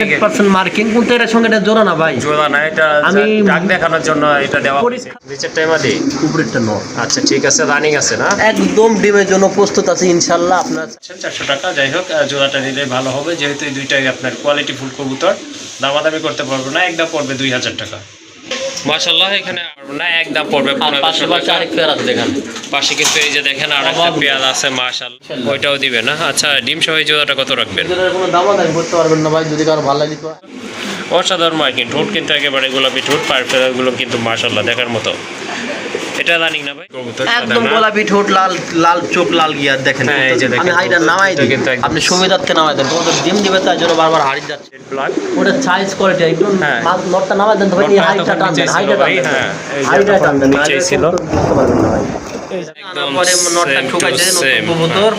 Percent marking. কিন্তু এটার সঙ্গে এটা জোড়া না ভাই। জোড়া না এটা আমি- ডাক দেখানোর জন্য এটা দেওয়া হয়েছে নিচের টাইমা দিই। উপরেরটা নয় আচ্ছা ঠিক আছে রানিং আছে না? একদম ডিমের জন্য প্রস্তুত আছে আপনার চারশো টাকা যাই হোক জোড়াটা নিলে ভালো হবে। যেহেতু এই দুইটাই আপনার কোয়ালিটি ফুল কবুতর দামাদামি করতে পারব না একদম পড়বে দুই হাজার টাকা। এখানে না এক দাম পড়বে পাশে পাশে আরেক পেয়ার আছে দেখেন। পাশে কিন্তু এই যে দেখেন আর একটা আছে মাশাল ওইটাও দিবে না? আচ্ছা ডিম সহ এই জোড়াটা কত রাখবেন? কোনো দাম নাই করতে পারবেন না ভাই যদি কারও ভালো লাগে তো। অসাধারণ মার্কিন ঠোঁট কিন্তু একেবারে গোলাপি ঠোঁট পায়ের ফেরাগুলো কিন্তু মাশাল্লাহ দেখার মতো। এটা রানিং না ভাই? একদম গোলাপি ঠোঁট লাল লাল চোখ লাল গিয়ার দেখেন। হ্যাঁ, আমি হাইটা নামাই দিই। আপনি সুবিধার্থে নামাই দেন। ডিম দিবে তার জন্য বারবার হারিয়ে যাচ্ছে। ওটা সাইজ কোয়ালিটি একদম হ্যাঁ। নটটা নামাই দেন তবে এই হ্যাঁ, পরে নটটা নতুন কবুতর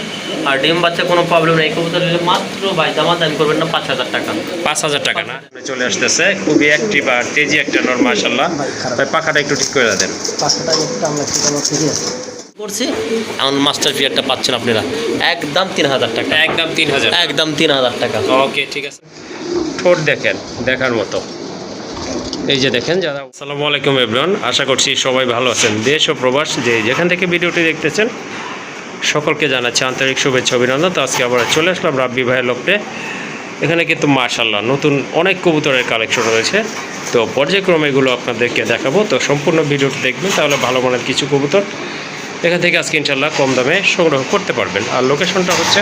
আর ডিম বাচ্চা কোনো প্রবলেম নেই। কবুতর মাত্র ভাই দামা দাম করবেন না পাঁচ হাজার টাকা। পাঁচ হাজার টাকা না? চলে আসতেছে খুবই অ্যাক্টিভ আর তেজি একটা নর মাশাল্লাহ ভাই পাখাটা একটু ঠিক করে দেন। পাঁচশো টাকা আমরা সেটা আমার ঠিকই আছে করছি এখন মাস্টার ফিয়ারটা পাচ্ছেন আপনারা। একদম তিন হাজার টাকা। একদম তিন হাজার। একদম তিন হাজার টাকা। ওকে ঠিক আছে। ঠোঁট দেখেন দেখার মতো। এই যে দেখেন যারা আসসালামু আলাইকুম এভরিওয়ান আশা করছি সবাই ভালো আছেন। দেশ ও প্রবাস, যে যেখান থেকে ভিডিওটি দেখতেছেন, সকলকে জানাচ্ছি আন্তরিক শুভেচ্ছা, অভিনন্দন। তো আজকে আবার চলে আসলাম রাব্বি ভাইয়ের লোকটে এখানে কিন্তু মার্শাল্লাহ নতুন অনেক কবুতরের কালেকশন রয়েছে। তো পর্যায়ক্রমে এগুলো আপনাদেরকে দেখাবো। তো সম্পূর্ণ ভিডিওটি দেখবেন, তাহলে ভালো মানের কিছু কবুতর এখান থেকে আজকে ইনশাল্লাহ কম দামে সংগ্রহ করতে পারবেন। আর লোকেশনটা হচ্ছে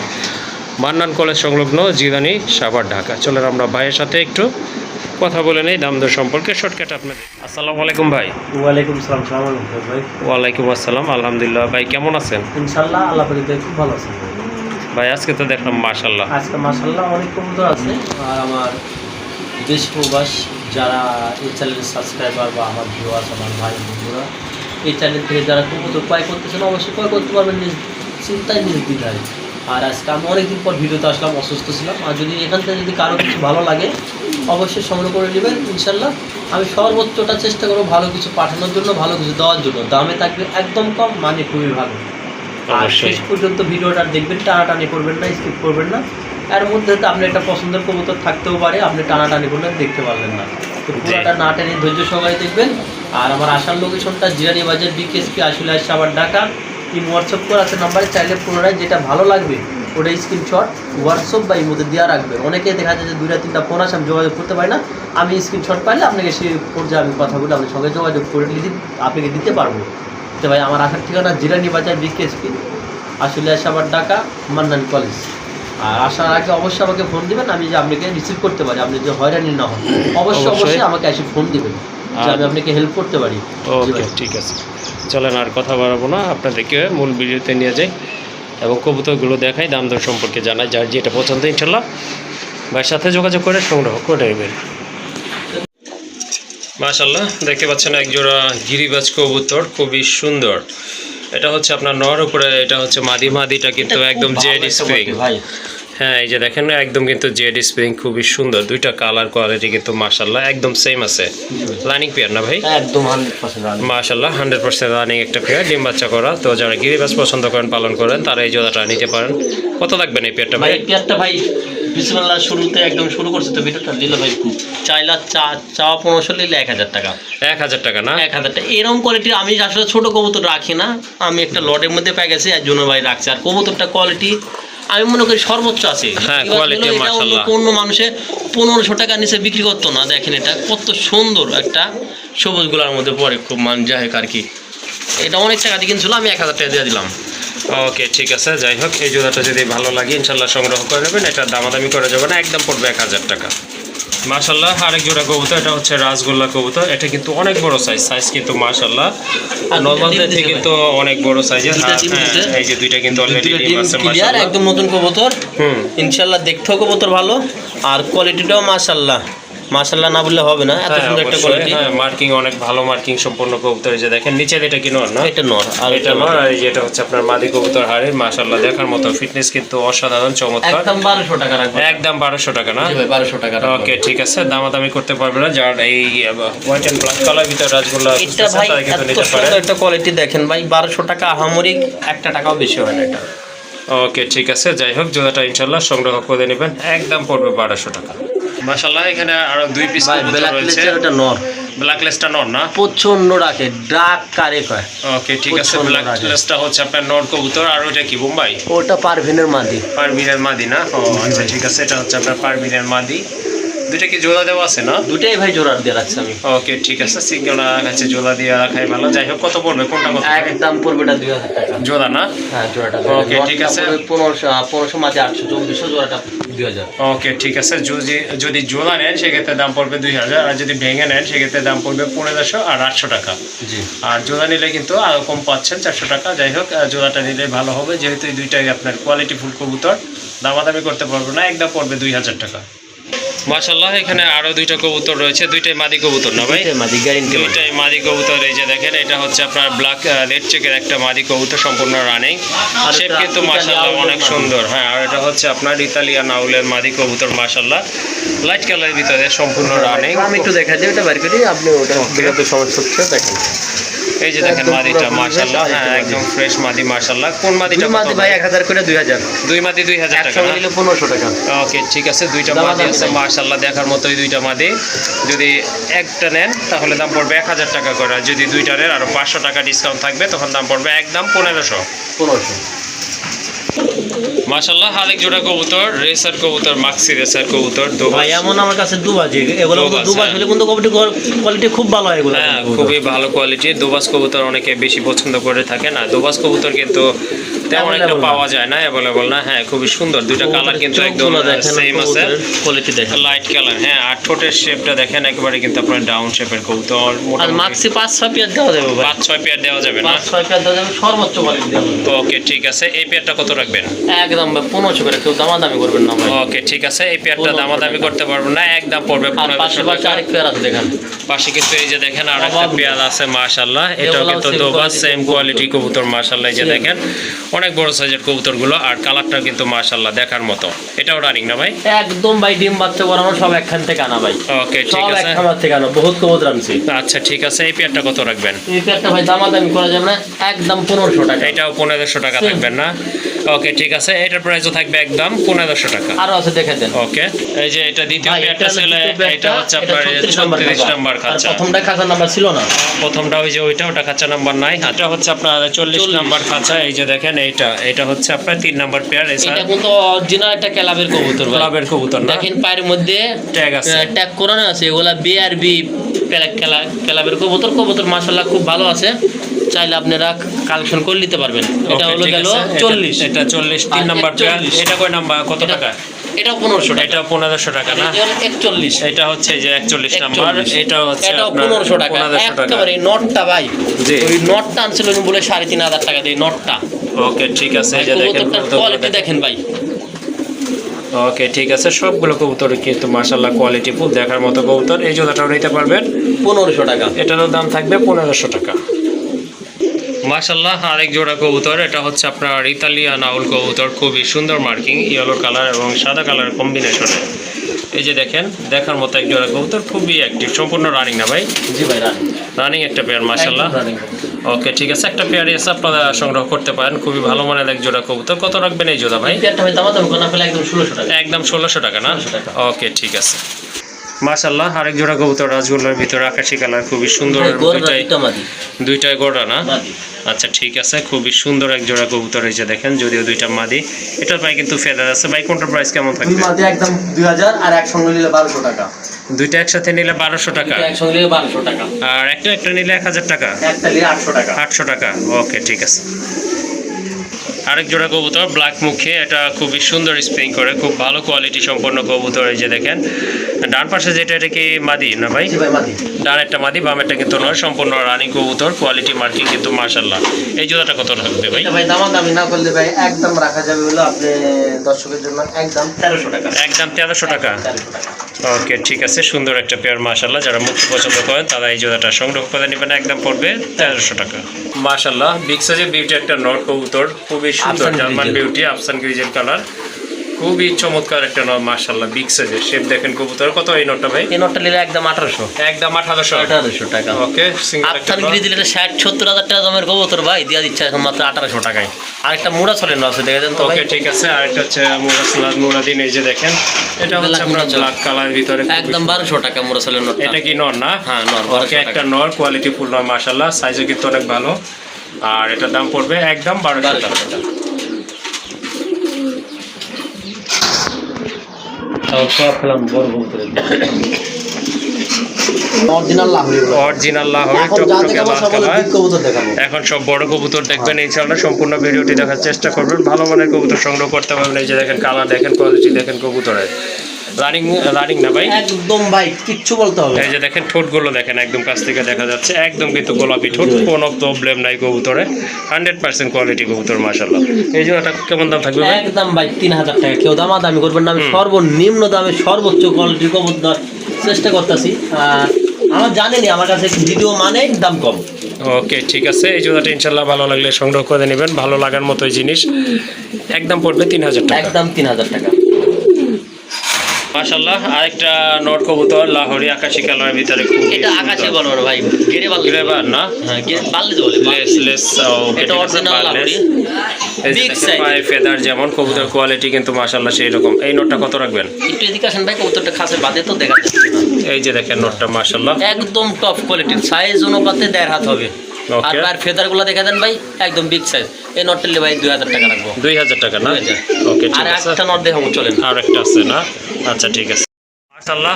মান্নান কলেজ সংলগ্ন জিদানি সাভার, ঢাকা। চলেন আমরা ভাইয়ের সাথে একটু কথা বলে নেই দাম দর সম্পর্কে শর্টকাট আপনাদের। আসসালামু আলাইকুম ভাই। ওয়ালাইকুম সালাম সালাম আলাইকুম ভাই। ওয়ালাইকুম আসসালাম আলহামদুলিল্লাহ। ভাই কেমন আছেন? ইনশাল্লাহ আল্লাহ পাকে খুব ভালো আছে ভাই। আজকে তো দেখলাম মাশাল্লাহ আজকে মাসাল্লাহ অনেক কবুতর আছে। আর আমার দেশ প্রবাস যারা এই চ্যানেলের সাবস্ক্রাইবার বা আমার ভিউয়ার্স আমার ভাই বন্ধুরা এই চ্যানেল থেকে যারা কবুতর ক্রয় করতেছেন অবশ্যই ক্রয় করতে পারবেন নিজ চিন্তায় নিজ দ্বিধায়। আর আজকে আমি অনেকদিন পর ভিডিওতে আসলাম অসুস্থ ছিলাম। আর যদি এখান থেকে যদি কারও কিছু ভালো লাগে অবশ্যই সংগ্রহ করে নেবেন ইনশাল্লাহ আমি সর্বোচ্চটা চেষ্টা করব ভালো কিছু পাঠানোর জন্য ভালো কিছু দেওয়ার জন্য। দামে থাকবে একদম কম মানে খুবই ভালো। আর শেষ পর্যন্ত ভিডিওটা দেখবেন টানাটানি করবেন না স্কিপ করবেন না। এর মধ্যে তো আপনি একটা পছন্দের কবুতর থাকতেও পারে আপনি টানাটানি করলেন দেখতে পারলেন না। তো পুরোটা না টেনে ধৈর্য সবাই দেখবেন। আর আমার আসার লোকেশনটা জিরানি বাজার বিকেএসপি আসলে আসছে আবার ঢাকা। এই হোয়াটসঅ্যাপ করে আছে নাম্বারে চাইলে পুনরায় যেটা ভালো লাগবে ওটা স্ক্রিনশট হোয়াটসঅ্যাপ বা মধ্যে দেওয়া রাখবে। অনেকে দেখা যায় যে দুইটা তিনটা ফোন আসে আমি যোগাযোগ করতে পারি না। আমি স্ক্রিনশট পাইলে আপনাকে সেই পর্যায়ে আমি কথা বলে আপনার সঙ্গে যোগাযোগ করে আপনাকে দিতে পারব। তো ভাই আমার আসার ঠিকানা জিরানি বাজার বিকেএসপি আসলে আসাবার ঢাকা মান্নান কলেজ। আর আসার আগে অবশ্যই আমাকে ফোন দিবেন আমি যে আপনাকে রিসিভ করতে পারি আপনি যে হয়রানি না হন। অবশ্যই অবশ্যই। আমাকে এসে ফোন দিবেন যে আমি আপনাকে হেল্প করতে পারি। ঠিক আছে। চলেন আর কথা বাড়াবো না। আপনাদেরকে মূল ভিডিওতে নিয়ে যাই এবং কবুতরগুলো দেখাই দাম দর সম্পর্কে জানাই যার যেটা পছন্দ ইনশাল্লাহ। ভাইয়ের সাথে যোগাযোগ করে সংগ্রহ করে নেবেন। মাশাল্লাহ দেখতে পাচ্ছেন এক জোড়া গিরিবাজ কবুতর খুবই সুন্দর। এটা হচ্ছে আপনার নর উপরে এটা হচ্ছে মাদি মাদিটা কিন্তু একদম জেড স্প্রিং। ভাই। হ্যাঁ এই যে দেখেন না একদম কিন্তু জেড স্প্রিং খুবই সুন্দর। দুইটা কালার কোয়ালিটি কিন্তু মাশাল্লাহ একদম সেম আছে। লাইনিং পেয়ার না ভাই? একদম মাশাল্লাহ হান্ড্রেড পার্সেন্ট রানিং একটা পেয়ার ডিম বাচ্চা করা। তো যারা গিরিবাস পছন্দ করেন পালন করেন তারা এই জোড়াটা নিতে পারেন। কত লাগবেন এই পেয়ারটা ভাই? পেয়ারটা ভাই বিসমিল্লাহ শুরুতে একদম শুরু করছে তো ভিডিওটা নিলে ভাই চাইলা চা চাওয়া পনেরোশো নিলে এক হাজার টাকা। এক হাজার টাকা না? এক হাজার টাকা। এরকম কোয়ালিটির আমি আসলে ছোট কবুতর রাখি না। আমি একটা লটের মধ্যে পেয়ে গেছি এর জন্য ভাই রাখছি। আর কবুতরটা কোয়ালিটি আমি মনে করি সর্বোচ্চ আছে। হ্যাঁ, অন্য মানুষে পনেরোশো টাকা নিচে বিক্রি করতো না দেখেন এটা কত সুন্দর একটা সবুজগুলার মধ্যে পড়ে খুব মান যাই হোক আর কি। এটা অনেক টাকা দিয়ে কিনছিল আমি এক হাজার টাকা দিয়ে দিলাম। ওকে ঠিক আছে যাই হোক এই জোড়াটা যদি ভালো লাগে ইনশাল্লাহ সংগ্রহ করে নেবেন এটা দামাদামি করা যাবে না একদম পড়বে এক হাজার টাকা। মাশাল্লাহ আরেক জোড়া কবুতর এটা হচ্ছে রাসগোল্লা কবুতর। এটা কিন্তু অনেক বড় সাইজ সাইজ কিন্তু মাশাল্লাহ আর নর্মাল থেকে কিন্তু অনেক বড় সাইজের ডিম দিছে। এই যে দুইটা কিন্তু অলরেডি ডিম আছে একদম নতুন কবুতর। হুম। ইনশাআল্লাহ দেখতেও কবুতর ভালো আর কোয়ালিটিটাও মাশাল্লাহ মাশাল্লাহ না বললে হবে না এত হ্যাঁ, সুন্দর একটা কোয়ালিটি হ্যাঁ মার্কিং অনেক ভালো মার্কিং সম্পূর্ণ কবুতর এই যে দেখেন নিচের এটা কি নর না? এটা নর আর এটা নর আর এই যে এটা হচ্ছে আপনার মাদি কবুতর হাড়ের মাশাল্লাহ দেখার মতো ফিটনেস কিন্তু অসাধারণ চমৎকার। একদম বারোশো টাকা রাখব। একদম বারোশো টাকা না? জি ভাই বারোশো টাকা রাখব। ওকে ঠিক আছে দামাদামি করতে পারবে না যার এই হোয়াইট অ্যান্ড ব্ল্যাক কালার ভিতরে রাজগোল্লা এটা ভাই এত সুন্দর একটা কোয়ালিটি দেখেন ভাই বারোশো টাকা আহামরি একটা টাকাও বেশি হয় না এটা। ওকে ঠিক আছে যাই হোক জোড়াটা ইনশাল্লাহ সংগ্রহ করে নেবেন একদম পড়বে বারোশো টাকা। মাশাল্লাহ এখানে আরও দুই পিস ব্ল্যাক রয়েছে। নর। ব্ল্যাক লেসটা নর না? প্রচণ্ড রাখে ডাক কারে কয়। ওকে ঠিক আছে ব্ল্যাক। লেসটা হচ্ছে আপনার নর কবুতর আর ওটা কি বোম্বাই ওটা পারভিনের মাদি। পারভিনের মাদি না? ও আচ্ছা ঠিক আছে এটা হচ্ছে আপনার পারভিনের মাদি। দুইটা কি জোড়া দেওয়া আছে না? দুটাই ভাই জোড়ার দিয়ে রাখছি আমি। ওকে ঠিক আছে সিঙ্গেল কাছে জোড়া দিয়ে রাখাই ভালো। যাই হোক কত পড়বে? কোনটা কত একদম পড়বে এটা দুই হাজার টাকা। জোড়া না? হ্যাঁ জোড়াটা Okay, ঠিক আছে। পনেরোশো পনেরোশো মাঝে আটশো চব্বিশশো জোড়াটা দুই হাজার। ওকে ঠিক আছে। যদি যদি জোড়া নেন সেক্ষেত্রে দাম পড়বে দুই হাজার। আর যদি ভেঙে নেন সেক্ষেত্রে দাম পড়বে পনেরোশো আর আটশো টাকা। জি। আর জোড়া নিলে কিন্তু আরও কম পাচ্ছেন চারশো টাকা। যাই হোক জোড়াটা নিলে ভালো হবে। যেহেতু এই দুইটাই আপনার কোয়ালিটি ফুল কবুতর দামাদামি করতে পারব না একদম পড়বে দুই হাজার টাকা। মাশাল্লাহ এখানে আরও দুইটা কবুতর রয়েছে। দুইটাই মাদি কবুতর না ভাই? মাদি গ্যারেন্টি দুইটাই মাদি কবুতর এই যে দেখেন এটা হচ্ছে আপনার ব্ল্যাক রেড চেকের একটা মাদি কবুতর সম্পূর্ণ রানিং শেপ কিন্তু মাশাল্লাহ অনেক সুন্দর। হ্যাঁ আর এটা হচ্ছে আপনার ইতালিয়ান আউলের মাদি কবুতর মাশাল্লাহ লাইট কালারের ভিতরে সম্পূর্ণ রানিং আমি একটু দেখা দিই ওটা বের করি আপনি ওটা সমস্যা হচ্ছে দেখেন। এই যে দেখেন মাদিটা মাশাআল্লাহ হ্যাঁ একদম ফ্রেশ মাদি মাশাআল্লাহ। কোন মাদিটা মাদি ভাই 1000 করে 2000 দুই মাদি 2000 টাকা নিলে 1500 টাকা। ওকে ঠিক আছে দুইটা মাদি আছে মাশাআল্লাহ দেখার মতোই দুইটা মাদি। যদি একটা নেন তাহলে দাম পড়বে 1000 টাকা করে। যদি দুইটা নেন আর 500 টাকা ডিসকাউন্ট থাকবে তখন দাম পড়বে একদম 1500 1500 মাশাআল্লাহ আরেক জোড়া কবুতর রেসার কবুতর মাক্সি রেসার কবুতর ভাই এমন আমার কাছে দুবা যে এগুলো দুবাস হ্যাঁ। হলে কিন্তু কবুতর কোয়ালিটি খুব ভালো হয় এগুলো হ্যাঁ খুবই ভালো কোয়ালিটি দুবাস কবুতর অনেকে বেশি পছন্দ করে থাকে না দুবাস কবুতর কিন্তু তেমন একটা পাওয়া যায় না অ্যাভেলেবল না। হ্যাঁ খুবই সুন্দর। দুইটা কালার কিন্তু একদম সেম আছে। কোয়ালিটি দেখেন। লাইট কালার হ্যাঁ আর ঠোঁটের শেপটা দেখেন একেবারে কিন্তু আপনার ডাউন শেপের কবুতর আর মাক্সি পাঁচ ছয় পেয়ার দেওয়া যাবে ভাই। পাঁচ ছয় পেয়ার দেওয়া যাবে না? পাঁচ ছয় পেয়ার দেওয়া যাবে সর্বোচ্চ কোয়ালিটি ওকে ঠিক আছে। এই পেয়ারটা কত রাখবেন? এক ভাই পনেরোশো করে কেউ দামাদামি করবেন না ভাই। ওকে ঠিক আছে এই পেয়ারটা দামাদামি করতে পারব না একদম পড়বে পাশে পাশে আরেক পেয়ার আছে দেখেন। পাশে কিন্তু এই যে দেখেন আর একটা পেয়ার আছে মাশাল্লাহ এটাও কিন্তু quality সেম কোয়ালিটি কবুতর মাশাল্লাহ এই যে দেখেন। অনেক বড় সাইজের কবুতরগুলো আর কালারটা কিন্তু মাশাল্লাহ দেখার মতো। এটাও রানিং না ভাই? একদম ভাই ডিম বাচ্চা করানো সব একখান থেকে আনা ভাই। ওকে ঠিক সব আছে। খামার থেকে আনা বহুত কবুতর আনছি। আচ্ছা ঠিক আছে এই পেয়ারটা কত রাখবেন? এই পেয়ারটা ভাই দামাদামি করা যাবে না একদম পনেরোশো টাকা। এটাও পনেরোশো টাকা থাকবেন না? ওকে ঠিক আছে এটার প্রাইসও থাকবে একদম পনেরোশো টাকা। আরও আছে দেখে দেন। ওকে এই যে এটা দ্বিতীয় পেয়ারটা এটা ছিল এটা হচ্ছে আপনার 36 নাম্বার খাঁচা। খাঁচা প্রথমটা খাঁচার নাম্বার ছিল না? প্রথমটা ওই যে ওইটা ওটা খাঁচা নাম্বার নাই। এটা হচ্ছে আপনার চল্লিশ 40 নাম্বার খাঁচা এই যে দেখেন এইটা এটা হচ্ছে আপনার তিন নাম্বার পেয়ার এটা কিন্তু অরিজিনাল একটা ক্যালাবের কবুতর ভাই। ক্লাবের কবুতর না? দেখেন পায়ের মধ্যে ট্যাগ আছে। ট্যাগ করানো আছে। ওগুলা বি আর বি ক্যালাবের কবুতর। কবুতর মাসাল্লাহ খুব ভালো আছে। চাইলে আপনারা কালেকশন করে নিতে পারবেন। এটা হলো গেল চল্লিশ। এটা চল্লিশ তিন নাম্বার পেয়ার 41 এটা কয় নাম্বার? কত টাকা? এটা পনেরোশো টাকা। এটা পনেরোশো টাকা না? একচল্লিশ। এটা হচ্ছে যে একচল্লিশ নাম্বার। এটা হচ্ছে পনেরোশো টাকা। একেবারে নটটা ভাই। ওই নটটা আনছিল বলে সাড়ে তিন হাজার টাকা দিয়ে নটটা। ওকে ঠিক আছে। এই যে দেখেন কোয়ালিটি দেখেন। ভাই। ওকে ঠিক আছে। সবগুলো কবুতর কিন্তু মার্শাল্লাহ কোয়ালিটি ফুল দেখার মতো কবুতর। এই জোড়াটাও নিতে পারবেন। পনেরোশো টাকা। এটারও দাম থাকবে পনেরোশো টাকা। মার্শাল্লাহ আরেক জোড়া কবুতর এটা হচ্ছে আপনার ইতালিয়ান আউল কবুতর খুবই সুন্দর মার্কিং ইয়েলো কালার এবং সাদা কালার কম্বিনেশনে এই যে দেখেন দেখার মতো এক জোড়া কবুতর খুবই অ্যাক্টিভ সম্পূর্ণ রানিং না ভাই? জি ভাই রানি রানিং একটা পেয়ার মার্শাল্লাহ ওকে ঠিক আছে একটা পেয়ারই আছে আপনারা সংগ্রহ করতে পারেন খুবই ভালো মানের এক জোড়া কবুতর। কত রাখবেন এই জোড়া ভাই? একদম ষোলোশো টাকা। একদম ষোলোশো টাকা না? ওকে ঠিক আছে। মার্শাল্লাহ আরেক জোড়া কবুতর রাজগোল্লার ভিতরে আকাশি কালার খুবই সুন্দর দুইটাই দুইটা দুইটাই গোড়া না? আচ্ছা ঠিক আছে খুবই সুন্দর এক জোড়া কবুতর এই যে দেখেন যদিও দুইটা মাদি। এটার প্রায় কিন্তু ফেদার আছে। ভাই কোনটার প্রাইস কেমন দুই থাকবে? মাদি একদম দুই হাজার আর একসঙ্গে নিলে বারোশো টাকা। দুইটা একসাথে নিলে বারোশো টাকা? দুইটা একসঙ্গে নিলে বারোশো টাকা। আর একটা একটা নিলে এক হাজার টাকা? একটা নিলে আটশো টাকা। আটশো টাকা ওকে ঠিক আছে। আরেক জোড়া কবুতর ব্ল্যাক মুখে এটা খুবই সুন্দর স্প্রিং করে খুব ভালো কোয়ালিটি সম্পন্ন কবুতর এই যে দেখেন। ডান পাশে যেটা এটা কি মাদি না ভাই? ডান একটা মাদি বাম একটা কিন্তু নয় সম্পূর্ণ রানিং কবুতর কোয়ালিটি মার্কিং কিন্তু মার্শাল্লাহ এই জোড়াটা কত থাকবে ভাই? ভাই দামা দামি না করলে ভাই একদম রাখা যাবে হলো আপনি দর্শকের জন্য একদম তেরোশো টাকা। একদম তেরোশো টাকা। ওকে ঠিক আছে সুন্দর একটা পেয়ার মাশাল্লাহ যারা মুক্তি পছন্দ করেন তারা এই জোড়াটা সংগ্রহ করে নেবেন একদম পড়বে তেরোশো টাকা। মাশাল্লাহ বিগ সাইজের বিউটি একটা নট কবুতর খুবই সুন্দর জার্মান বিউটি আফসান গ্রিজের কালার খুবই চমৎকার একটা নর মাশাল্লাহ বিগ সাইজের শেপ দেখেন কবুতর। কত এই নটটা ভাই? এই নটটা নিলে একদম আঠারোশো। একদম আঠারোশো। আঠারোশো টাকা। ওকে আফতান গিরি দিলে ষাট সত্তর হাজার টাকা দামের কবুতর ভাই দিয়া দিচ্ছে এখন মাত্র আঠারোশো টাকায়। আর একটা মুড়া চলে না আছে দেখে দেন তো ওকে ঠিক আছে আর একটা হচ্ছে মুরাসলাদ মুরাদিন এই যে দেখেন এটা হচ্ছে আপনার ব্ল্যাক কালার ভিতরে একদম বারোশো টাকা মুড়া চলে নটটা এটা কি নর না? হ্যাঁ, নর, ওকে 1200 একটা। নর কোয়ালিটি ফুল নর মাশাল্লাহ সাইজও কিন্তু অনেক ভালো। আর এটার দাম পড়বে একদম বারোশো টাকা টাকা তাও সব খেলাম বড় কবুতরের অরিজিনাল লাভ অরিজিনাল লাহোরি এখন সব বড় কবুতর দেখবেন ইনশাল্লাহ সম্পূর্ণ ভিডিওটি দেখার চেষ্টা করবেন। ভালো মানের কবুতর সংগ্রহ করতে পারবেন। এই যে দেখেন কালার দেখেন কোয়ালিটি দেখেন কবুতরের। রানিং রানিং না ভাই? একদম ভাই কিচ্ছু বলতে হবে এই যে দেখেন ঠোঁটগুলো দেখেন একদম কাছ থেকে দেখা যাচ্ছে। একদম কিন্তু গোলাপি ঠোঁট কোনো প্রবলেম নাই কবুতরে। হান্ড্রেড পার্সেন্ট কোয়ালিটি কবুতর মাসাল্লাহ এই জোড়াটা কেমন দাম থাকবে একদম ভাই তিন হাজার টাকা। কেউ দামাদামি করবেন না। আমি সর্বনিম্ন দামে সর্বোচ্চ কোয়ালিটির কবুতর চেষ্টা করতেছি। আর আমার জানেনি আমার কাছে ভিডিও মানে দাম কম। ওকে ঠিক আছে। এই জোড়াটা ইনশাল্লাহ ভালো লাগলে সংগ্রহ করে নেবেন। ভালো লাগার মতোই জিনিস। একদম পড়বে তিন হাজার টাকা। একদম তিন হাজার টাকা। মাসাল্লাহ আরেকটা নট কবুতর লাহোরি আকাশি কালারের ভিতরে এটা আকাশে বলো ভাই গেরে বাল না? হ্যাঁ গেরে বলে লেস লেস এটা অরিজিনাল লাহোরি। পায়ে ফেদার যেমন কবুতর কোয়ালিটি কিন্তু মাশাল্লাহ সেই রকম এই নোটটা কত রাখবেন? একটু এদিকে আসেন ভাই কবুতরটা খাসে বাদে তো দেখা এই যে দেখেন নোটটা মাশাল্লাহ একদম টপ কোয়ালিটির সাইজ অনুপাতে দেড় হাত হবে। আর Okay. তার ফেদার দেখে দেন ভাই একদম বিগ সাইজ এই ভাই দুই হাজার টাকা রাখব। দুই হাজার টাকা না? ওকে আর ঠিক আছে। একটা নট দেখাবো চলেন। আর একটা আছে না? আচ্ছা ঠিক আছে।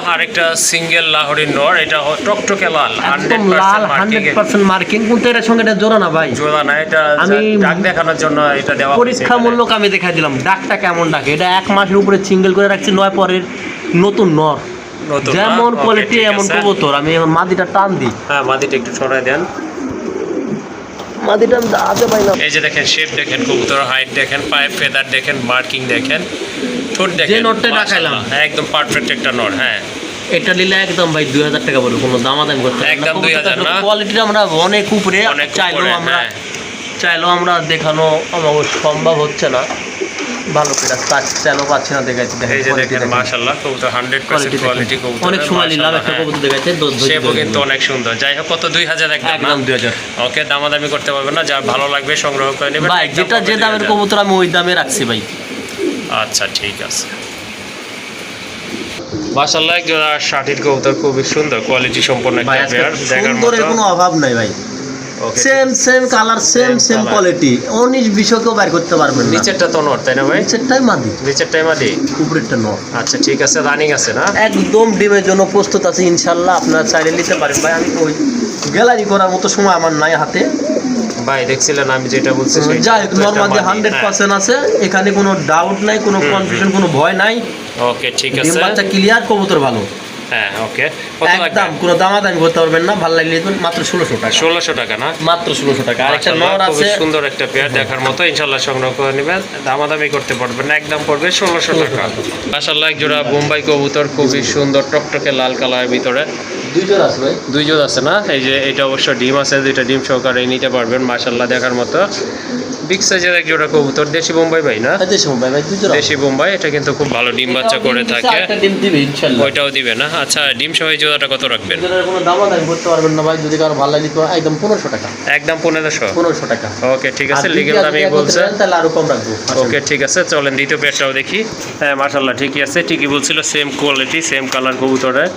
আরেকটা সিঙ্গেল লাহোরি নর এটা টকটকে লাল 100% লাল marking হান্ড্রেড এ। পার্সেন্ট মার্কিং কিন্তু এটার সঙ্গে এটা জোড়া না ভাই। জোড়া না এটা আমি- ডাক দেখানোর জন্য এটা দেওয়া পরীক্ষামূলক আমি দেখাই দিলাম ডাকটা কেমন ডাকে এটা এক মাসের উপরে সিঙ্গেল করে রাখছি নয় পরের নতুন নর। যেমন কোয়ালিটি এমন কবুতর আমি এখন মাদিটা টান দিই। হ্যাঁ মাদিটা একটু সরাই দেন। মাদিটা আমি দাঁড়াতে পাই না এই যে দেখেন শেপ দেখেন কবুতর হাইট দেখেন পায়ে ফেদার দেখেন মার্কিং দেখেন ঠোঁট দেখেন নটটা। একদম পারফেক্ট একটা নট হ্যাঁ এটা নিলে একদম ভাই দুই হাজার টাকা বলব কোনো দামাদামি করতে একদম দুই 2000 না? কোয়ালিটিটা আমরা অনেক উপরে অনেক চাইলেও আমরা হ্যাঁ। চাইলেও আমরা দেখানো আমার সম্ভব হচ্ছে না ভালো করে চাইলেও পাচ্ছি না যে দেখেন মাশাআল্লাহ কবুতর 100% কোয়ালিটি কবুতর। অনেক সময় নিলাম একটা কবুতর দেখাইতে দো- শেপও কিন্তু অনেক সুন্দর। যাই হোক কত 2000 একদম একদম দুই হাজার। ওকে দামাদামি করতে পারবেন না যা ভালো লাগবে সংগ্রহ করে নেবেন ভাই যেটা যে দামের কবুতর আমি ওই দামে রাখছি ভাই। আচ্ছা ঠিক আছে। মাশাআল্লাহ একজোড়া শাটির কবুতর খুবই সুন্দর কোয়ালিটি সম্পন্ন একটা পেয়ার দেখার মতো। কোনো অভাব নাই ভাই। Same same colour same same quality উনিশ বিশও কেউ বের করতে পারবেন নিচেরটা তো নট তাই না ভাই? নিচেরটাই মাদি। নিচেরটাই মাদি? উপরেরটা নয় আচ্ছা ঠিক আছে রানিং আছে না? একদম ডিমের জন্য প্রস্তুত আছে ইনশাল্লাহ। আপনারা চাইলে নিতে পারেন। ভাই আমি ওই গ্যালারি করার মতো সময় আমার নাই হাতে। ভাই দেখছিলেন আমি যেটা বলছি। যাই হোক নর্মালি হান্ড্রেড। পার্সেন্ট আছে এখানে কোনো ডাউট নাই কোনো কনফিউশন কোনো ভয় নাই। ওকে ঠিক আছে। বাচ্চা ক্লিয়ার কবুতর ভালো। হ্যাঁ ওকে কত একদম কোনো দামাদামি করতে পারবেন না ভালো লাগলে মাত্র ষোলোশো টাকা। ষোলোশো টাকা না? মাত্র ষোলোশো টাকা। নর আছে। সুন্দর একটা পেয়ার দেখার মতো ইনশাল্লাহ সংগ্রহ করে নেবেন। দামাদামি করতে পারবেন না একদম পড়বে ষোলোশো টাকা। এক জোড়া বোম্বাই কবুতর খুবই সুন্দর টকটকে লাল কালারের ভিতরে। দুইজন আছে দুই জোড় আছে না? এই যে এটা অবশ্য ডিম আছে দুইটা ডিম সহকারে নিতে পারবেন মাশাল্লাহ দেখার মতো। বিগ সাইজের এক জোড়া কবুতর দেশি বোম্বাই ভাই না? দেশি মোবাইল ভাই দুইজন দেশি বোম্বাই এটা কিন্তু খুব ভালো ডিম বাচ্চা করে থাকে। একটা ডিম দিবে ইনশাল্লাহ। ওইটাও দিবে না? আচ্ছা ডিম সহ এই জোড়াটা কত রাখবেন? দুজনের কোনো দামাদামি করতে পারবেন না ভাই যদি কারও ভালো লাগে তো একদম পনেরোশো টাকা। একদম পনেরোশো? পনেরোশো টাকা। ওকে ঠিক আছে লিগেল দামই বলছে। তাহলে আরও কম রাখব ওকে ঠিক আছে চলেন দ্বিতীয় পেয়ারটাও দেখি। হ্যাঁ মাশাল্লাহ ঠিকই আছে ঠিকই বলছিল সেম কোয়ালিটি সেম কালার কবুতরের।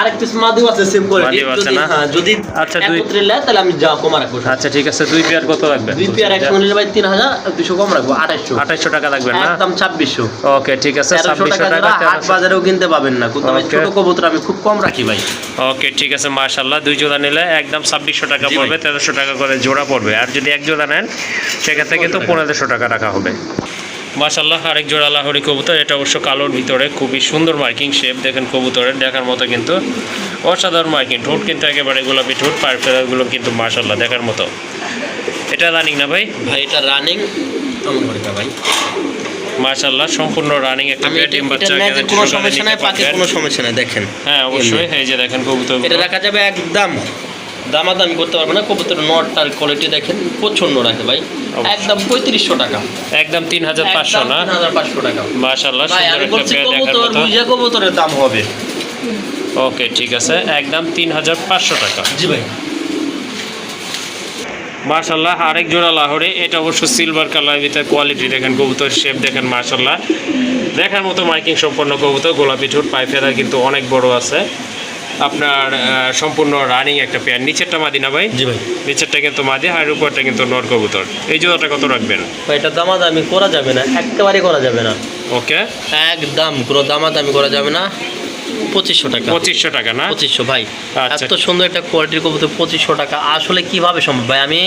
আরেক পিস মাদু আছে সেম কোয়ালিটি আছে যদি না? হ্যাঁ যদি আচ্ছা, দুই- তাহলে আমি যা কম রাখব। আচ্ছা ঠিক আছে দুই পেয়ার কত লাগবে দুই পেয়ার একসঙ্গে নিলে ভাই তিন হাজার দুশো কম রাখব আঠাইশশো। আঠাইশশো টাকা লাগবে না? একদম ছাব্বিশশো। ওকে ঠিক আছে ছাব্বিশশো টাকা টাকা হাট বাজারেও কিনতে পাবেন না। কিন্তু আমি ছোট কবুতর আমি খুব কম রাখি ভাই। ওকে ঠিক আছে মাশাল্লাহ দুই জোড়া নিলে একদম ছাব্বিশশো টাকা পড়বে তেরোশো টাকা করে জোড়া পড়বে। আর যদি এক জোড়া নেন সেক্ষেত্রে কিন্তু পনেরোশো টাকা। রাখা হবে। মাশাল্লাহ আরেক জোড়া লাহরি কবুতর এটা অবশ্য কালোর ভিতরে খুবই সুন্দর মার্কিং শেপ দেখেন কবুতরের দেখার মতো কিন্তু অসাধারণ মার্কিং ঠোঁট কিন্তু একেবারে গোলাপি ঠোঁট পায়ের ফেদারগুলো কিন্তু মাশাল্লাহ দেখার মতো। এটা রানিং না ভাই? ভাই এটা রানিং কেমন করে ভাই। মাশাল্লাহ সম্পূর্ণ রানিং একটা এটা ডিম বাচ্চা নেয় কোনো সমস্যা নাই পাখি কোনো সমস্যা নাই দেখেন। হ্যাঁ অবশ্যই এই যে দেখেন কবুতর এটা রাখা যাবে একদম। দামাদামি করতে পারবে না কবুতরের নটটার কোয়ালিটি দেখেন প্রচণ্ড রাখে ভাই। একদম পঁয়ত্রিশশো টাকা। একদম তিন হাজার পাঁচশো না? হাজার পাঁচশো টাকা। কবুতর মতো। কবুতরের দাম হবে। ওকে ঠিক আছে। একদম তিন হাজার পাঁচশো টাকা। জি ভাই। মাশাল্লাহ আরেক জোড়া লাহোরে। এটা অবশ্য সিলভার কালার ভিতরে কোয়ালিটি দেখেন কবুতর শেপ দেখেন মাশাল্লাহ দেখার মতো মাইকিং সম্পন্ন কবুতর গোলাপি ঠোঁট পাই ফেদার কিন্তু অনেক বড় আছে। আপনার সম্পূর্ণ রানিং একটা পেয়ার নিচেরটা মাদি না ভাই? জি ভাই। নিচেরটা কিন্তু মাদি আর উপরটা কিন্তু নর কবুতর। এই জোড়াটা কত রাখবেন? ভাই এটা দামাদামি করা যাবে না একেবারে করা যাবে না। ওকে একদম কোনো দামাদামি করা যাবে না। পঁচিশশো টাকা। পঁচিশশো টাকা না? পঁচিশশো ভাই। আচ্ছা। এত সুন্দর একটা কোয়ালিটির কবুতর পঁচিশশো টাকা। আসলে কীভাবে সম্ভব ভাই? আমি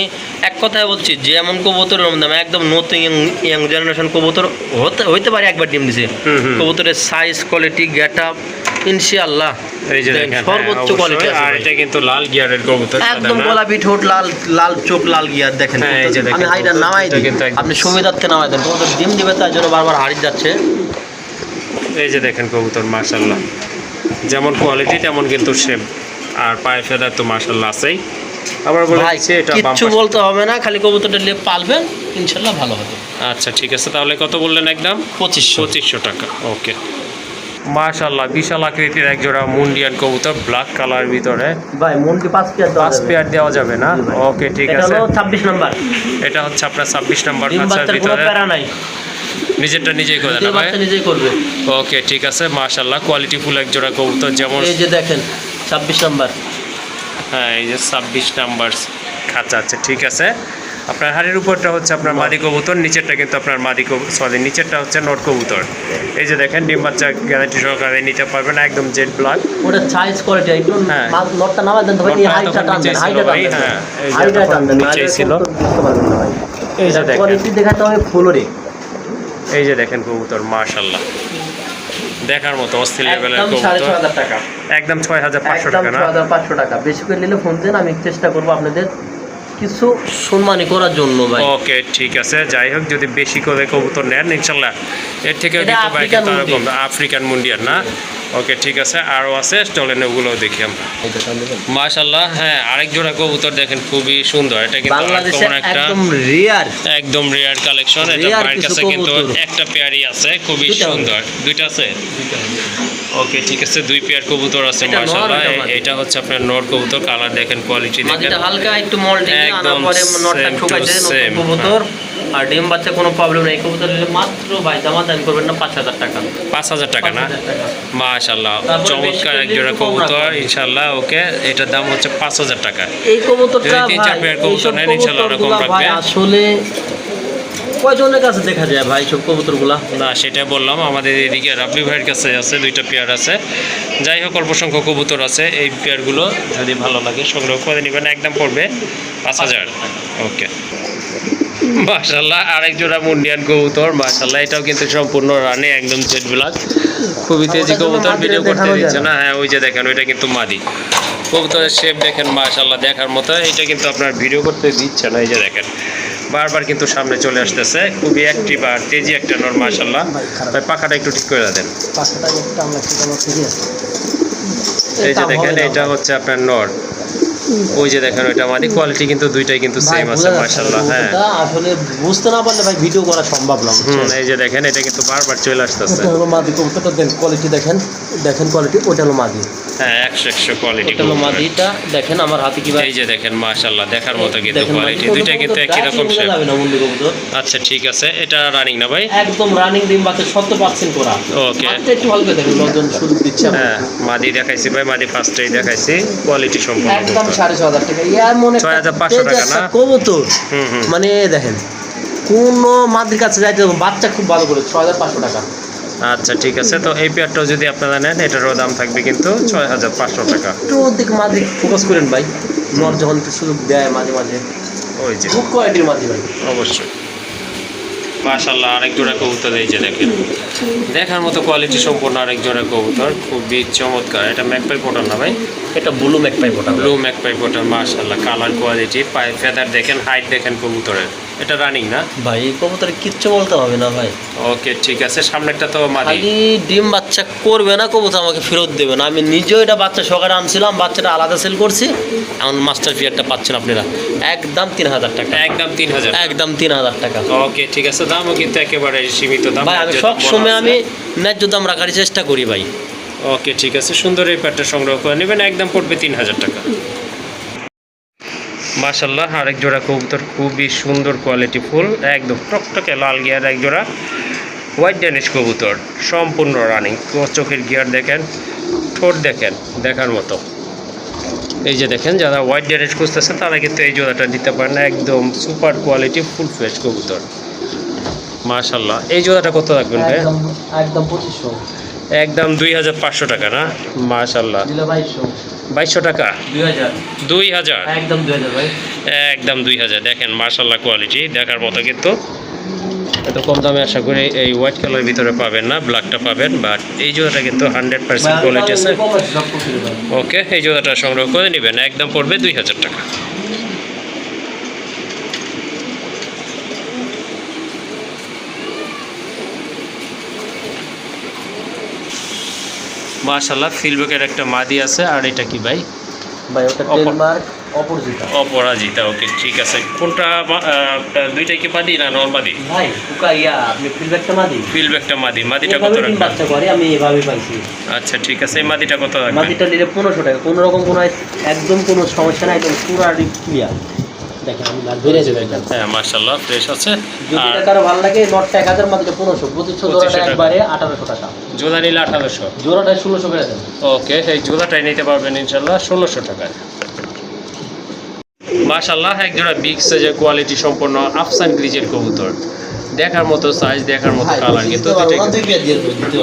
এক কথায় বলছি যে এমন কবুতর দাম একদম নতুন ইয়াং জেনারেশন কবুতর হতে হইতে পারে একবার ডিম দিছে। কবুতরের সাইজ কোয়ালিটি গেট আপ ইনশাআল্লাহ। এই যে দেখেন, দেখেন হ্যাঁ, সর্বোচ্চ কোয়ালিটি আর এটা কিন্তু লাল গিয়ারের কবুতর একদম গোলাপি ঠোঁট লাল লাল চোখ লাল গিয়ার দেখেন হ্যাঁ, আমি হাইটা নামাই দিই। আপনি সুবিধার্থে নামাই দেন কবুতর ডিম দিবে তার জন্য বারবার হারিয়ে যাচ্ছে। এই যে দেখেন কবুতর যেমন কোয়ালিটি তেমন কিন্তু শেপ আর পায়ে ফেদার তো মার্শাল্লাহ আছেই। আবার বলে এটা bumper- বলতে হবে না খালি কবুতরটা নিয়ে পালবেন ইনশাল্লাহ ভালো হবে। আচ্ছা ঠিক আছে তাহলে কত বললেন একদম? পঁচিশশো। পঁচিশশো টাকা ওকে। মার্শাল্লাহ বিশাল আকৃতির এক জোড়া মুন্ডিয়ান কবুতর ব্ল্যাক কালার ভিতরে। ভাই মনটি পাঁচ পেয়ার পাঁচ পেয়ার দেওয়া যাবে না? ওকে ঠিক আছে। এটা হলো ছাব্বিশ নাম্বার। এটা হচ্ছে আপনার ছাব্বিশ নাম্বার ডিম খাঁচার ভিতরে। প্যারা নাই। নিজেরটা নিজেই করে ডিম না ভাই? নিজেই করবে। ওকে ঠিক আছে মার্শাল্লাহ কোয়ালিটি ফুল এক জোড়া কবুতর যেমন এই যে দেখেন ছাব্বিশ নাম্বার। হ্যাঁ এই যে ছাব্বিশ নাম্বার খাঁচা আছে ঠিক আছে। আপনার হাড়ির উপরটা হচ্ছে আপনার মাদি কবুতর নিচেরটা কিন্তু আপনার মাদি কবুতর সরি নিচেরটা হচ্ছে নট কবুতর। এই যে দেখেন ডিম বাচ্চা গ্যারান্টি সহকারে নিতে পারবেন একদম জেড ব্ল্যাক ওটা সাইজ কোয়ালিটি হ্যাঁ। নটটা নামাই দেন তো ভাই নটটা হাইটটা টান দেন হাইটটা টান দেন। হ্যাঁ, এই যে হাইটটা তখন টান দেন নিচেই ছিল। এই যে দেখেন। কোয়ালিটি দেখাতে হবে ফ্লোরে। এই যে দেখেন কবুতর মাশাল্লাহ দেখার মতো অস্থির লেভেলের কবুতর। একদম ছয় হাজার পাঁচশো টাকা না? পাঁচশো টাকা। বেশি করে নিলে ফোন দেন আমি চেষ্টা করব আপনাদের কিছু সম্মানী করার জন্য ভাই। ওকে ঠিক আছে। যাই হোক যদি বেশি করে কবুতর নেন ইনশাল্লাহ এর থেকে আফ্রিকান মুন্ডিয়ান না? ওকে ঠিক আছে। আরও আছে চলেন ওগুলোও দেখি আমরা। মাশাল্লাহ হ্যাঁ আরেক জোড়া কবুতর দেখেন খুবই সুন্দর। এটা কিন্তু একটা একদম রিয়ার একদম রেয়ার কালেকশন এটা মায়ের আমার কাছে কিন্তু একটা পেয়ারই আছে খুবই সুন্দর। দুইটা আছে? ওকে ঠিক আছে দুই পেয়ার কবুতর আছে এটা মাশাল্লাহ এটা হচ্ছে আপনার নর কবুতর কালার দেখেন কোয়ালিটি দেখেন। মাটিটা হালকা একটু মল্টিং আনার একদম পরে to ঠুকাইছে কবুতর। আর ডিম বাচ্চা কোনো প্রবলেম নেই কবুতর মাত্র ভাই দামা দামি করবেন না পাঁচ হাজার টাকা। পাঁচ হাজার টাকা না? 5,000 টাকা। মাশাল্লাহ তারপরে চমৎকার এক জোড়া কবুতর রাখবেন। ইনশাল্লাহ ওকে এটার দাম হচ্ছে পাঁচ হাজার টাকা। এই কবুতরটা যদি তিন চার ভাই পেয়ার কবুতর নেন, ইনশাল্লাহ ওরকম রাখবে। আসলে কয়জনের কাছে দেখা যায় ভাই সব কবুতরগুলা? না সেটা বললাম আমাদের এদিকে রাবলি ভাইয়ের কাছে আছে দুইটা পেয়ার আছে। যাই হোক অল্প সংখ্যক কবুতর আছে এই পেয়ারগুলো যদি ভালো লাগে সংগ্রহ করে নেবেন একদম পড়বে পাঁচ হাজার। ওকে। মাশাল্লাহ আরেক জোড়া মুন্ডিয়ান কবুতর মাশাল্লাহ এটাও কিন্তু সম্পূর্ণ রানে একদম জেড খুবই তেজি কবুতর ভিডিও করতে দিচ্ছে না। না। হ্যাঁ ওই যে দেখেন ওইটা কিন্তু মাদি। কবুতরের শেপ দেখেন মাশাল্লাহ দেখার মতো। এটা কিন্তু আপনার ভিডিও করতে দিচ্ছে না এই যে দেখেন। বারবার কিন্তু সামনে চলে আসতেছে। খুবই অ্যাক্টিভ আর তেজি একটা নর মাশাল্লাহ ভাই পাখাটা একটু ঠিক করে দেন। এই যে দেখেন এটা হচ্ছে আপনার নর। ওই যে দেখেন ওইটা মাদি কোয়ালিটি কিন্তু দুইটাই কিন্তু সেম আছে মাশাল্লাহ হ্যাঁ। আসলে বুঝতে না পারলে ভাই ভিডিও করা সম্ভব না বুঝছেন? এই যে দেখেন এটা কিন্তু বারবার চলে আসতেছে। ওটা হলো মাদি কবুতরটা দেন কোয়ালিটি দেখেন দেখেন কোয়ালিটি ওটা হলো মাদি। হ্যাঁ একশো একশো কোয়ালিটি ওটা মাদিটা দেখেন আমার হাতে কি এই যে দেখেন মাশাল্লাহ দেখার মতো কিন্তু কোয়ালিটি দুইটা কিন্তু একই রকম শেপ যাবে না মুন্ডি কবুতর। আচ্ছা ঠিক আছে। এটা রানিং না ভাই? একদম রানিং ডিম বাচ্চা সত্তর পার্সেন্ট করা ওকে একটু হালকা দেখেন লজন শুরু দিচ্ছে হ্যাঁ মাদি দেখাইছি ভাই মাদি ফার্স্টেই দেখাইছি কোয়ালিটি সম্পূর্ণ একদম সাড়ে ছ হাজার টাকা। এমন একটা 6,500 তেজ টাকা না? কবুতর। মানে দেখেন কোন মাদির কাছে যাইতে বাচ্চা খুব ভালো করে ছ হাজার পাঁচশো টাকা। আচ্ছা ঠিক আছে। তো এই পেয়ারটাও যদি আপনারা নেন এটারও দাম থাকবে কিন্তু ছয় হাজার পাঁচশো টাকা। একটু দিক মাদি ফোকাস করেন ভাই। নর যখন একটু সুযোগ দেয় মাঝে মাঝে। ওই যে। খুব কোয়ালিটির ভাই। অবশ্যই। মাশাল্লাহ আরেক জোড়া কবুতর এই যে দেখেন। দেখার মতো কোয়ালিটি সম্পূর্ণ আরেক জোড়া কবুতর। খুবই চমৎকার। এটা ম্যাকপাই পোটার না ভাই? এটা ব্লু ম্যাক পাই ওটা ব্লু ম্যাকপাই পোটার মাশাল্লাহ কালার কোয়ালিটি পায়ে ফেদার দেখেন হাইট দেখেন কবুতরের। এটা রানিং না? ভাই এই কবুতর কিচ্ছু বলতে হবে না ভাই। ওকে ঠিক আছে সামনেরটা তো মাদি খালি ডিম বাচ্চা করবে না কবুতর আমাকে ফেরত দেবে না। আমি নিজেও এটা বাচ্চা সকালে আনছিলাম বাচ্চাটা আলাদা সেল করছি। এখন মাস্টার পিয়ারটা পাচ্ছেন আপনারা। একদম তিন হাজার টাকা। একদম তিন হাজার। একদম তিন হাজার টাকা। ওকে ঠিক আছে দামও কিন্তু একেবারে সীমিত দাম ভাই আমি যেটা সব সময় আমি ন্যায্য দাম রাখার চেষ্টা করি ভাই। ওকে ঠিক আছে সুন্দর এই প্যাডটা সংগ্রহ করে নেবেন একদম পড়বে তিন হাজার টাকা। মাশাল্লাহ আরেক জোড়া কবুতর খুবই সুন্দর কোয়ালিটি ফুল একদম টকটকে লাল গিয়ার এক জোড়া হোয়াইট ড্যানিশ কবুতর সম্পূর্ণ রানিং চোখের গিয়ার দেখেন ঠোঁট দেখেন দেখার মতো। এই যে দেখেন যারা হোয়াইট ড্যানিশ খুঁজতেছেন তারা কিন্তু এই জোড়াটা নিতে পারেন একদম সুপার কোয়ালিটি ফুল ফ্রেশ কবুতর। মাশাল্লাহ এই জোড়াটা কত রাখবেন ভাই? একদম পঁচিশশো। একদম দুই হাজার পাঁচশো টাকা না? মাশাল্লাহ বাইশশো টাকা? দুই হাজার। দুই হাজার? একদম দুই হাজার ভাই। একদম দুই হাজার। দেখেন মার্শাল্লাহ কোয়ালিটি দেখার মতো কিন্তু। এত কম দামে আশা করি এই হোয়াইট কালারের ভিতরে পাবেন না ব্ল্যাকটা পাবেন বাট এই জোড়াটা কিন্তু হান্ড্রেড পার্সেন্ট কোয়ালিটি আছে। ওকে এই জোড়াটা সংগ্রহ করে নেবেন একদম পড়বে দুই হাজার টাকা। মাশাল্লাহ ফিলবেকের একটা মাদি আছে আর এটা কি ভাই? ভাই ওটা ডেনমার্ক অপরাজিতা। অপরাজিতা ওকে ঠিক আছে। কোনটা দুইটাই কি মাদি না নর্মাদি ভাই কুকা ইয়া আপনি ফিডব্যাকটা মাদি? ফিলবেকটা মাদি মাদিটা কত রাখবেন? বাচ্চা করে আমি এভাবে পাইছি। আচ্ছা ঠিক আছে এই মাদিটা কত রাখবেন? মাদিটা নিলে পনেরোশো টাকা কোনো রকম কোনো একদম কোনো সমস্যা নাই একদম পুরা ক্লিয়ার দেখেন আমি লাল ধরে যাবে একদম হ্যাঁ মার্শাল্লাহ ফ্রেশ আছে। যদি কারও ভালো লাগে নটটা এক হাজার মাদিটা 2500 জোড়াটা একবারে আঠারোশো টাকা। জোড়া নিলে আঠারোশো। জোড়াটা ষোলোশো করে দেন। ওকে এই জোড়াটাই নিতে পারবেন ইনশাল্লাহ ষোলোশো টাকায়। মাশাল্লাহ এক জোড়া বিগ সাইজের কোয়ালিটি সম্পন্ন আফসান গ্রিজের কবুতর। দেখার মতো সাইজ দেখার মতো কালার কিন্তু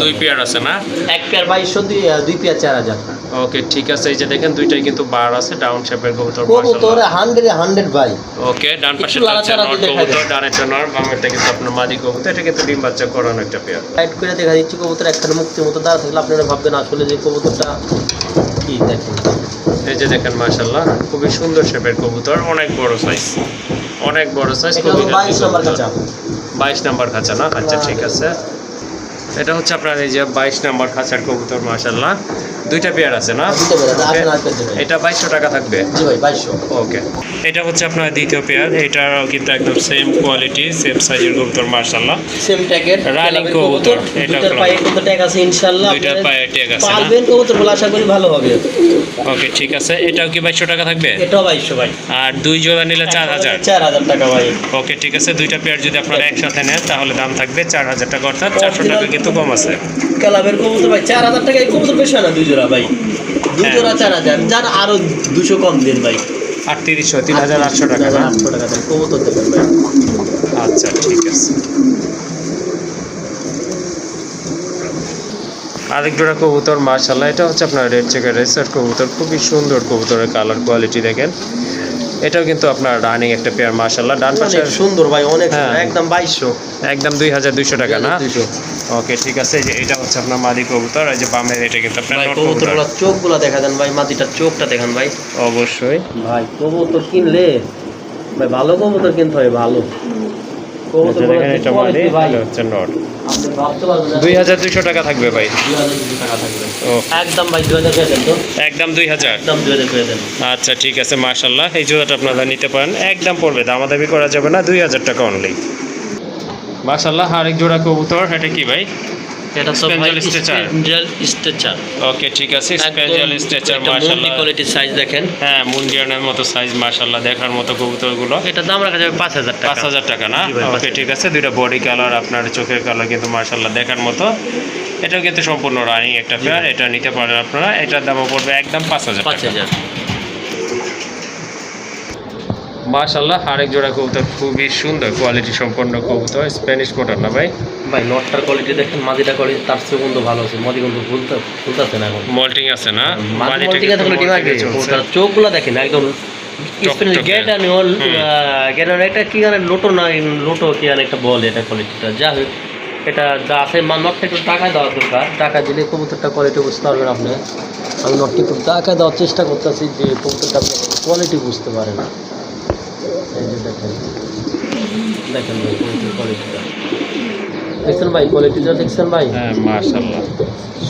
দুই পেয়ার আছে না? এক পেয়ার বাইশশো দুই দুই পেয়ার চার হাজার। ওকে ঠিক আছে এই যে দেখেন দুইটাই কিন্তু বার আছে ডাউন শেপের কবুতর কবুতর হান্ড্রেড হান্ড্রেড ভাই। ওকে ডান পাশে একটু দেখা কবুতর যায়। ডানেরটা নর বামেরটা কিন্তু আপনার মাদি কবুতর এটা কিন্তু ডিম বাচ্চা করানো একটা পেয়ার। টাইট করে দেখা দিচ্ছি কবুতর একখানে মুক্তির মতো দাঁড়া থাকলে আপনারা ভাববেন আসলে যে কবুতরটা কি দেখেন। এই যে দেখেন মাশাল্লাহ খুবই সুন্দর শেপের কবুতর অনেক বড় সাইজ অনেক বড় সাইজ এটা হলো বাইশ নাম্বার কাঁচা বাইশ নাম্বার খাঁচা না? আচ্ছা ঠিক আছে। এটা হচ্ছে আপনার এই যে বাইশ নাম্বার খাঁচার কবুতর মাশাল্লাহ দুইটা পেয়ার আছে না? এটা বাইশশো টাকা থাকবে? ওকে। এটা হচ্ছে আপনার দ্বিতীয় পেয়ার। এটাও কিন্তু একদম সেম কোয়ালিটি সেম সাইজের কবুতর মাশাল্লাহ সেম ট্যাগের Running কবুতর, এটা পায়ে ট্যাগ আছে ইনশাআল্লাহ। পায়ে ট্যাগ আছে কবুতর বলে আশা করি ভালো হবে। ওকে ঠিক আছে। এটাও কি বাইশশো টাকা থাকবে? এটাও বাইশশো ভাই। আর দুই জোড়া নিলে চার হাজার? চার হাজার টাকা ভাই। ওকে ঠিক আছে। দুইটা পেয়ার যদি আপনারা একসাথে নেন তাহলে দাম থাকবে চার হাজার টাকা অর্থাৎ চারশো টাকা কিন্তু কম আছে। কালাবের কবুতর ভাই চার হাজার টাকা কবুতর বেশি হয় না দুই জোড়া ভাই? দুই হ্যাঁ। জোড়া চার হাজার। যার আরও দুশো কম দিন ভাই। আটত্রিশশো তিন হাজার আটশো টাকা আটশো টাকা কবুতর দেবেন ভাই। আচ্ছা ঠিক আছে। আরেক জোড়া কবুতর মার্শাল্লাহ এটা হচ্ছে আপনার রেড চেকার রেসার কবুতর। খুবই সুন্দর কবুতরের কালার কোয়ালিটি দেখেন। এটাও কিন্তু আপনার রানিং একটা পেয়ার মার্শাল্লাহ ডান পাশে সুন্দর ভাই অনেক হ্যাঁ। একদম বাইশশো। একদম দুই হাজার দুইশো টাকা না? ওকে ঠিক আছে যে এটা হচ্ছে আপনার মাদি কবুতর এই যে বামের এটা কিন্তু আপনার ভাই নট কবুতর। কবুতরগুলা চোখগুলা দেখা দেন ভাই মাটিটার চোখটা দেখান ভাই। অবশ্যই। ভাই কবুতর কিনলে ভাই ভালো কবুতর কিনতে হয় ভালো। কবুতর এটা মাদি হচ্ছে নট দুই হাজার দুইশো টাকা থাকবে ভাই। একদম ভাই দুই হাজার একদম দুই আচ্ছা ঠিক আছে মার্শাল্লাহ এই জুতাটা আপনারা নিতে পারেন। একদম পড়বে দামাদামি করা যাবে না। দুই হাজার টাকা অনলি মার্শাল্লাহ আরেক জোড়া কবুতর। এটা কি ভাই? এটা সব ভাই Spaniel স্ট্রেচার ওকে ঠিক আছে স্পেশাল স্ট্রেচার মার্শাল্লাহ কোয়ালিটির সাইজ দেখেন। হ্যাঁ মুন্ডিয়ানের মতো সাইজ মার্শাল্লাহ দেখার মতো কবুতরগুলো। এটা দাম রাখা যাবে পাঁচ হাজার টাকা। পাঁচ হাজার টাকা না? ওকে ঠিক আছে দুইটা বডি কালার আপনার চোখের কালার কিন্তু মার্শাল্লাহ দেখার মতো। এটাও কিন্তু সম্পূর্ণ রানিং একটা পেয়ার এটা নিতে পারেন আপনারা এটার দামও পড়বে একদম পাঁচ হাজার পাঁচ হাজার। মার্শাল্লাহ আরেক জোড়া কবুতর খুবই সুন্দর কোয়ালিটি সম্পন্ন কবুতর স্প্যানিশ কোটার না ভাই? ভাই নটটার কোয়ালিটি দেখেন মাদিটা কোয়ালিটি তার চেয়ে কিন্তু ভালো আছে। মাদি কিন্তু ভুলতে ভুলতেছে না এখন। মল্টিং আছে না? মল্টিকা কিন্তু থাকলে ডিম আছে। ওটার চোখগুলো দেখেন একদম একটা কি জানে লোটো না লোটো কি জানে একটা বল এটা কোয়ালিটিটা যা হোক এটা যা আছে নটটা একটু টাকা দেওয়া দরকার। টাকা দিলে কবুতরটা কোয়ালিটি বুঝতে পারবেন আপনি। আমি নটটা একটু টাকা দেওয়ার চেষ্টা করতেছি যে কবুতরটা কোয়ালিটি বুঝতে পারেন। এই যে দেখেন। দেখেন ভাই কোয়ালিটিটা দেখছেন ভাই কোয়ালিটিটা দেখছেন ভাই? হ্যাঁ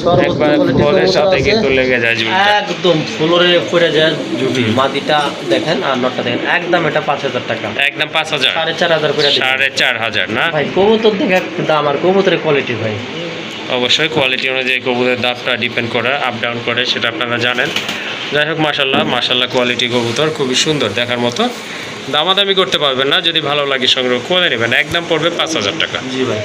সর্বোচ্চ সাথে কিন্তু লেগে যায় একদম ফ্লোরে পড়ে যায়। জুটি হুম। দেখেন আর নটটা দেখেন একদম এটা পাঁচ হাজার টাকা। একদম পাঁচ হাজার। সাড়ে চার হাজার করে দিবেন। সাড়ে চার হাজার না? ভাই কবুতর দেখে দাম আর কবুতরের কোয়ালিটি ভাই। অবশ্যই কোয়ালিটি অনুযায়ী কবুতরের দামটা ডিপেন্ড করে আপ ডাউন করে সেটা আপনারা জানেন। যাই হোক মাসাল্লাহ মাসাল্লাহ কোয়ালিটি কবুতর খুবই সুন্দর দেখার মতো। দামাদামি করতে পারবেন না যদি ভালো লাগে সংগ্রহ করে নেবেন। একদম পড়বে পাঁচ হাজার টাকা। জি ভাই।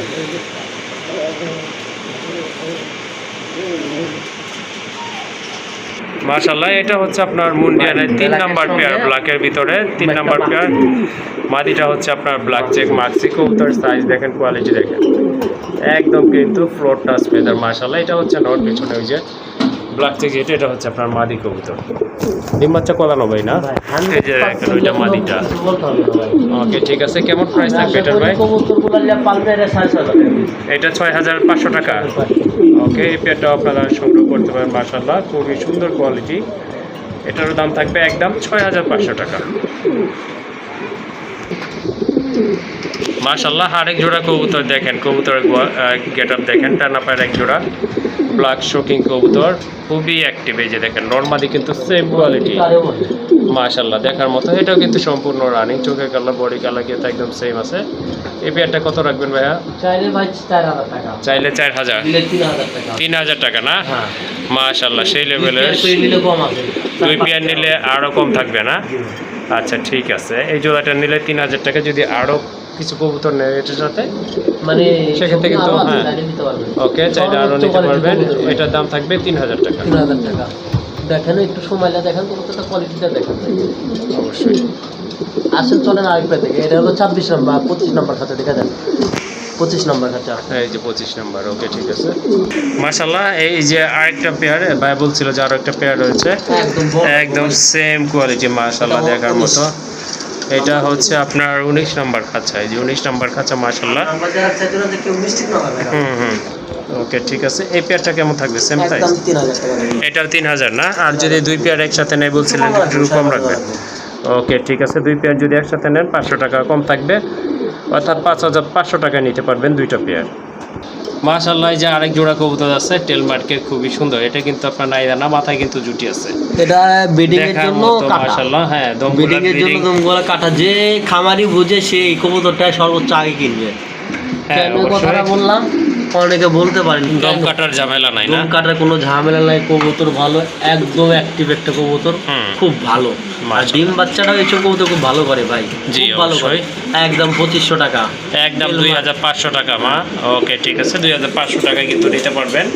মাশাল্লাহ এটা হচ্ছে আপনার মুন্ডিয়ানের তিন নাম্বার পেয়ার ব্ল্যাকের ভিতরে তিন নাম্বার। পেয়ার। মাদিটা হচ্ছে আপনার ব্ল্যাক চেক মাক্সি কবুতর সাইজ দেখেন কোয়ালিটি দেখেন। একদম কিন্তু ফ্লোর টাচ ফেদার মাশাল্লাহ এটা হচ্ছে নট পিছনে ওই যে ব্ল্যাক চেক যেটা এটা হচ্ছে আপনার মাদি কবুতর। ডিম বাচ্চা কলানো ভাই না এই যে দেখেন ওইটা মাদিটা। হবে না ভাই। ওকে ঠিক আছে কেমন প্রাইস থাকবে এটার ভাই? এটা ছয় হাজার। এটা পাঁচশো টাকা। ওকে এই পেয়ারটাও আপনারা সংগ্রহ করতে পারেন মাশাল্লাহ খুবই সুন্দর কোয়ালিটি এটারও দাম থাকবে একদম ছয় হাজার পাঁচশো টাকা। মাশাল্লাহ আরেক জোড়া কবুতর দেখেন কবুতরের গেট আপ দেখেন টানা পায়ের এক জোড়া। ব্ল্যাক শোকিং কবুতর খুবই অ্যাক্টিভ এই যে দেখেন নর্মালি কিন্তু সেম কোয়ালিটি মাশাল্লাহ দেখার মতো। এটাও কিন্তু সম্পূর্ণ রানিং চোখের কালার বডি কালার কিন্তু একদম সেম আছে। এই পেয়ারটা কত রাখবেন ভাইয়া? চাইলে ভাই চার হাজার টাকা। চাইলে চার হাজার? তিন হাজার টাকা। না? হ্যাঁ। মাশাল্লাহ সেই লেভেলের দুই পেয়ার নিলে আরও কম থাকবে না? আচ্ছা ঠিক আছে। এই জোড়াটা নিলে তিন হাজার টাকা যদি আরও কিছু কবুতর নেয় এটার সাথে। মানে সেক্ষেত্রে কিন্তু, হ্যাঁ। ওকে চাইলে আরও নিতে পারবেন। এটার দাম থাকবে তিন হাজার টাকা। তিন হাজার টাকা। দেখেন একটু সময় লাগে দেখেন কবুতরটা কোয়ালিটিটা দেখেন। অবশ্যই। আসেন চলেন আরেকটা দেখে এটা হলো ছাব্বিশ নম্বর পঁচিশ নম্বর খাতা দেখা যান পঁচিশ নম্বর খাতা এই যে পঁচিশ নাম্বার ওকে ঠিক আছে। মাশাল্লাহ এই যে আরেকটা পেয়ার ভাই বলছিল যে আরও একটা পেয়ার রয়েছে। একদম সেম কোয়ালিটি মাশাল্লাহ দেখার মতো। এটা হচ্ছে আপনার উনিশ নাম্বার খাঁচা। এই যে উনিশ নাম্বার খাঁচা না। হুম হুম। ওকে ঠিক আছে। এই পেয়ারটা কেমন থাকবে? সেম প্রাইস দেবেন। এটাও তিন হাজার না? আর যদি দুই পেয়ার একসাথে নেয় বলছিলেন একটু কম রাখবেন ওকে ঠিক আছে। দুই পেয়ার যদি একসাথে নেন পাঁচশো টাকা কম থাকবে। অর্থাৎ পাঁচ হাজার পাঁচশো টাকা নিতে পারবেন দুইটা পেয়ার। মাশাল্লাহ যে আরেক জোড়া কবুতর আছে টেল মার্কেট খুবই সুন্দর। এটা কিন্তু আপনার নাইদা না মাথায় কিন্তু জুটি আছে। এটা ব্রিডিং এর জন্য মাশাল্লাহ হ্যাঁ দমগুলা এর জন্য দমগুলা কাটা। যে খামারি বুঝে সেই কবুতরটা সর্বোচ্চ আগে কিনবে। হ্যাঁ, কেন কথাটা বললাম? অনেকে বলতে পারেন। দম কাটার ঝামেলা নাই না? দম কাটার কোনো ঝামেলা নাই কবুতর ভালো একদম অ্যাক্টিভ একটা কবুতর। খুব ভালো। আর। ডিম বাচ্চাটাও এইসব কবুতর খুব ভালো করে ভাই জি, ভালো করে। একদম পঁচিশশো টাকা। একদম দুই হাজার পাঁচশো টাকা মা। ওকে ঠিক আছে দুই হাজার পাঁচশো টাকা কিন্তু নিতে পারবেন।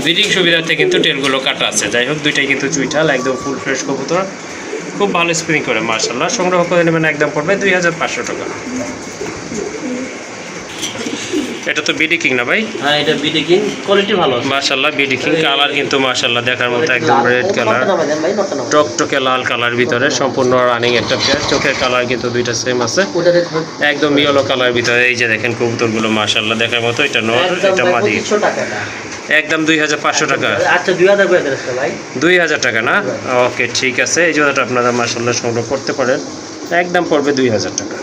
ব্রিডিং সুবিধাতে কিন্তু টেলগুলো কাটা আছে। যাই হোক দুইটাই কিন্তু চুইঠাল একদম ফুল ফ্রেশ কবুতর। খুব ভালো স্প্রিং করে মার্শাল্লাহ সংগ্রহ করে নেবেন একদম পড়বে দুই হাজার পাঁচশো টাকা। এটা তো বিডি কিং না ভাই? হ্যাঁ এটা বিডি কিং কোয়ালিটি ভালো আছে। মার্শাল্লাহ বিডি কিং কালার কিন্তু মার্শাল্লাহ দেখার মতো একদম রেড কালার টকটকে লাল কালার ভিতরে সম্পূর্ণ রানিং একটা পেয়ার চোখের কালার কিন্তু দুইটা সেম আছে। একদম ইয়েলো কালার ভিতরে এই যে দেখেন কবুতরগুলো মার্শাল্লাহ দেখার মতো এটা নর এটা মাদি। 2500 টাকা এটা। একদম দুই হাজার পাঁচশো টাকা। আচ্ছা দুই হাজার টাকা না? ওকে ঠিক আছে। এই জন্য আপনারা মার্শাল্লাহ সংগ্রহ করতে পারেন। একদম পড়বে দুই হাজার টাকা।